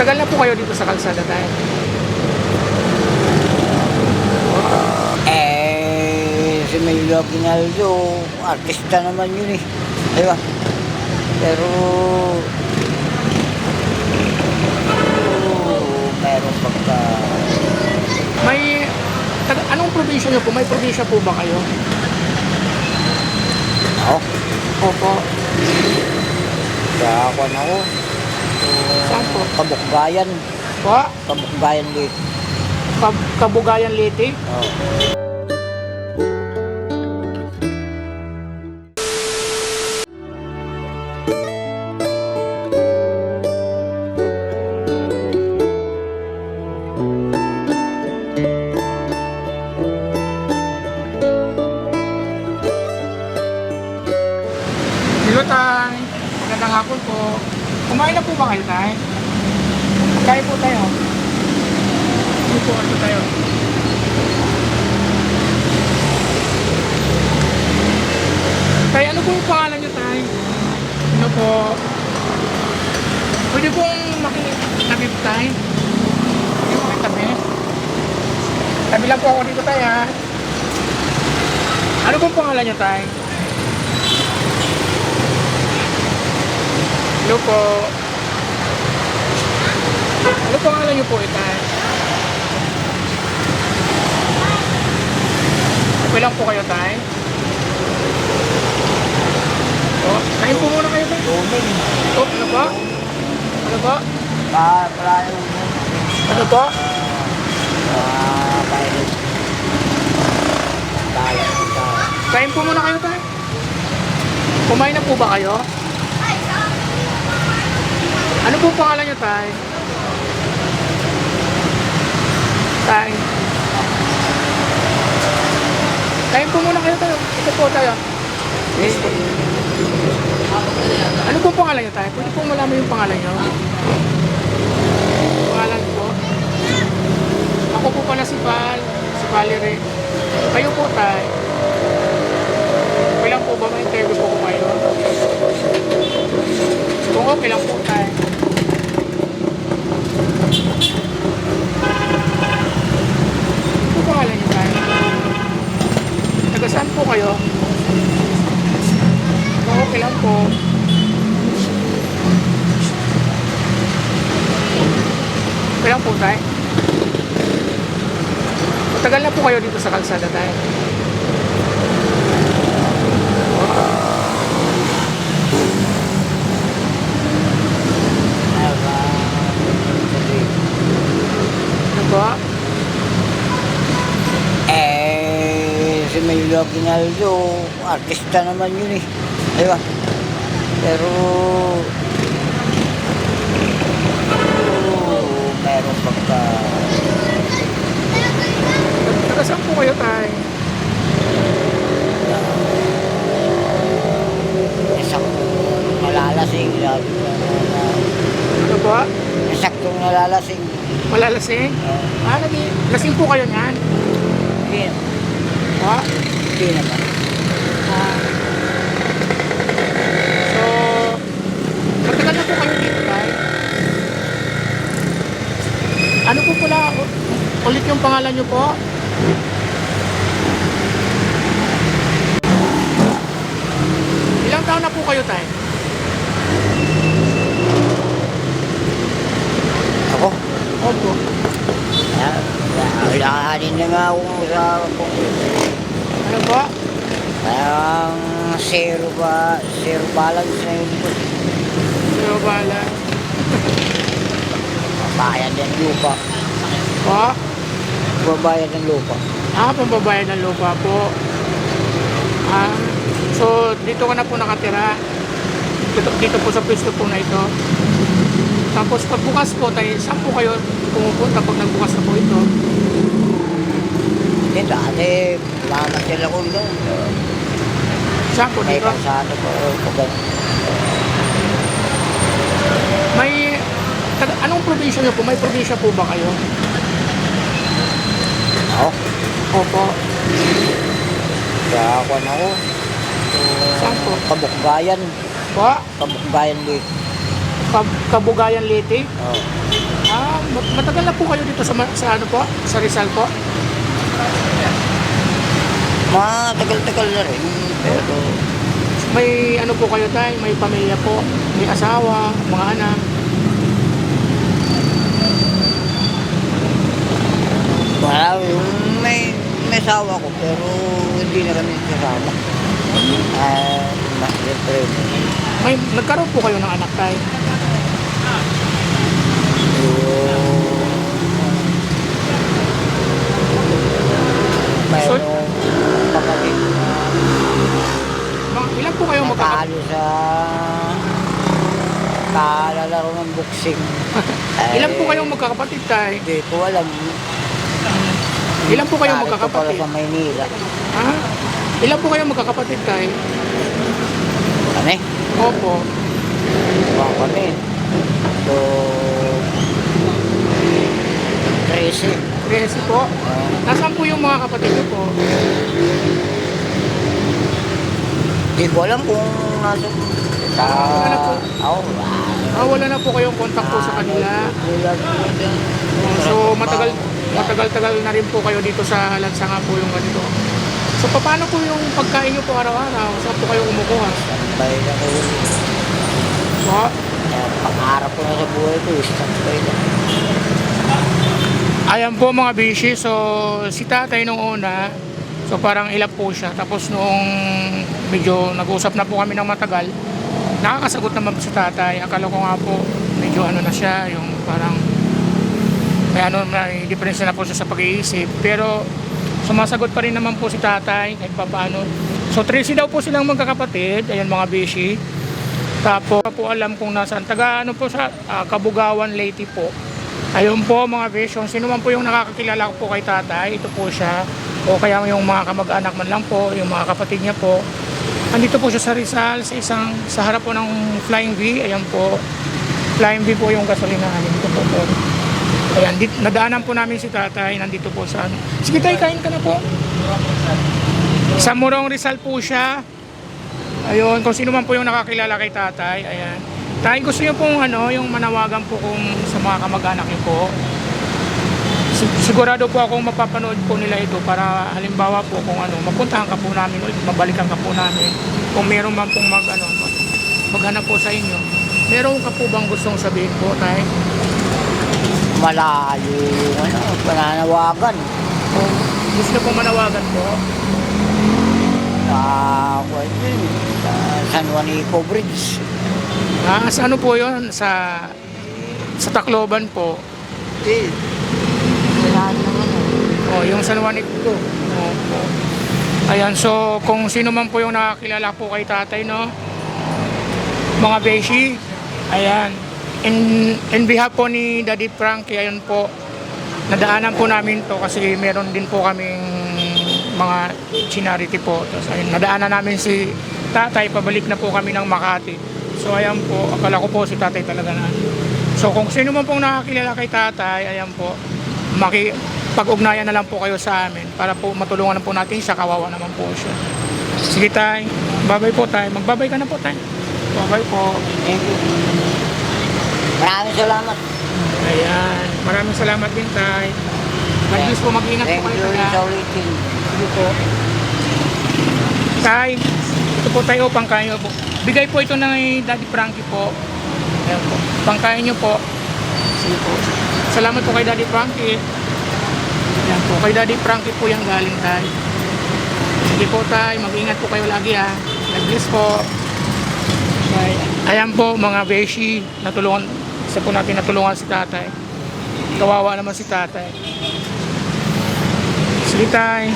Tagal na po kayo dito sa kalsada tayo. Eh, si Milo Aguinaldo, artista naman yun eh. Di ba? Pero... Oh, meron pagka... May, taga, anong probinsya niyo po? May probinsya po ba kayo? Ako, Opo. kaya ako na ako. Saan po? Kabukbayan. Po? Kabukbayan din. Kab- Kabugayan Leyte? Oh. Hello, Tay. Magandang hapon po. Kumain na po ba kayo, Tay? Kain po tayo. Hindi po, ano tayo? Tay, ano po yung pangalan niyo, Tay? Ano po? Pwede pong makitabib, Tay? Pwede mo makitabib? Tabi lang po ako dito, Tay, ha? Ano pong pangalan niyo, Tay? Hello po. Ano pangalan niyo po, Itay? Okay lang po kayo, Tay? Oh, kain po muna kayo, Tay. Tuming. Oh, ano ba? Ano ba? Ah, wala yung... Ano ba? Ah, pilot. Kain po muna kayo, Tay. Kumain na po ba kayo? Ano po pangalan niyo, Tay? Tay. Kain po muna kayo, Tay. Ito po tayo. Eh, Ano po pangalan niyo, Tay? Pwede po malaman yung pangalan niyo? Pangalan po? Ako po pala si Val. Si Valerie. Kayo po, Tay. Okay lang po ba ma-interview po ko kayo? Kung okay lang po, Tay. Ano po pangalan niyo, Tay? Taga saan po kayo? Kung okay lang po. Okay lang po, Tay. Matagal na po kayo dito sa kalsada, Tay. Ano ba? Eh, si artista naman yun eh. Di ba? Pero... pagka... Taga saan po kayo, Tay? Saktong nalalasing. Sabi ko na, Ano ba? saktong nalalasing. Malalasing? Uh, Ah, nagi lasing po kayo niyan? hindi, Ha? hindi naman. Ah. So, matagal na po kayo dito, Tay? Ano po pala u- ulit yung pangalan niyo po? Ilang taon na po kayo, Tay? Ako? Opo. Kailanganin na nga ako sa... Ano ba? Parang zero ba, zero balance na yun po. Ano bala? Babayad ng lupa. Po? Babayad ng lupa. Ah, pambabayad ng lupa po. Ah, so dito ka na po nakatira. Dito, dito po sa pwesto po na ito. Tapos pagbukas po tayo, saan po kayo pumupunta pag nagbukas na po ito? Hindi, dati mamasyal ako doon. Saan po dito? kalsada ko. Pag, May, anong probinsya niyo po? May probinsya po ba kayo? Opo. kaya ako. Saan po? Kabukbayan. Po? Kabukbayan din. Kab- Kabugayan Leyte? Oh. matagal na po kayo dito sa, sa ano po? Sa Rizal po? Matagal-tagal na rin. Pero May ano po kayo tayo? May pamilya po? May asawa? Mga anak? Wala yung may may asawa ko pero hindi na kami kasama. Ah, uh, siyempre, May, nagkaroon po kayo ng anak tayo? mayroong kapatid na Mga, ilan po kayo magkakapatid? natalo sa kalalaro ng boxing. Ilan po kayong magkakapatid tayo? Hindi ko alam. Ilan po kayong Narito pala magkakapatid? sa Maynila. Ha? Ilan po kayong magkakapatid tayo? Kami? Opo. Mga kami. So, 13. Yes po. Uh, Nasaan po yung mga kapatid niyo po? Hindi ko alam kung nasa... Sa... Wala po. Oh, Ah, wala na po kayong contact po sa kanila. So matagal matagal-tagal na rin po kayo dito sa Lansa nga po yung ganito. So paano po yung pagkain niyo po araw-araw? Saan po kayo kumukuha? Bay na ko. Po? Kaya pangarap ko na sa buhay ko. Standby na. Ayan po mga bishi. So si tatay nung una, so parang ilap po siya. Tapos noong medyo nag-usap na po kami ng matagal, nakakasagot naman po si tatay. Akala ko nga po medyo ano na siya, yung parang may ano may diferensya na po siya sa pag-iisip. Pero sumasagot pa rin naman po si tatay kahit pa paano. So 13 daw po silang magkakapatid. Ayan mga bishi. Tapos po alam kung nasaan. Taga ano po sa ah, Kabugawan Leyte po. Ayun po mga vision, sino man po yung nakakakilala po kay tatay, ito po siya. O kaya yung mga kamag-anak man lang po, yung mga kapatid niya po. Andito po siya sa Rizal, sa isang, sa harap po ng Flying V, ayan po. Flying V po yung gasolinahan, dito po po. Ayan, dit, nadaanan po namin si tatay, nandito po sa ano. Sige tayo, kain ka na po. Sa Morong Rizal po siya. Ayun, kung sino man po yung nakakilala kay tatay, ayan. Tay, gusto niyo pong ano, yung manawagan po kung sa mga kamag-anak niyo po. Si- sigurado po akong mapapanood po nila ito para halimbawa po kung ano, mapuntahan ka po namin ulit, mabalikan ka po namin. Kung meron man pong mag, ano, mag, maghanap po sa inyo. Meron ka po bang gustong sabihin po, tay? Malayo yung ano, pananawagan. Kung gusto pong manawagan po, Sa, kwan yun, sa San Juanico Bridge. ah, sa ano po yon Sa, sa Tacloban po. Eh, wala naman. eh. Oh, yung San Juanico. Opo. Ayan, so kung sino man po yung nakakilala po kay tatay, no? Mga beshi, ayan. In, in behalf po ni Daddy Frankie, ayan po, nadaanan po namin to kasi meron din po kaming mga charity po. Tapos ayun, nadaanan namin si tatay, pabalik na po kami ng Makati. So ayan po, akala ko po si tatay talaga na. So kung sino man pong nakakilala kay tatay, ayan po, maki pag-ugnayan na lang po kayo sa amin para po matulungan na po natin siya, kawawa naman po siya. Sige tay, babay po tay. Magbabay ka na po tay. Babay po. Thank you. Maraming salamat. Ayan, maraming salamat din tay. Bless po, mag-ingat Thank po kayo you taga. sa ulitin. Sige po. Tay, ito po tayo, pangkain nyo po. Bigay po ito ng Daddy Frankie po. Ayan po. Pangkain nyo po. Sige po. Salamat po kay Daddy Frankie. Ayan po. Kay Daddy Frankie po yung galing tayo. Sige po tay, mag-ingat po kayo lagi ha. God bless po. Bye. Ayan po mga beshi, natulungan, isa po natin natulungan si tatay. Kawawa naman si tatay. Sige tay.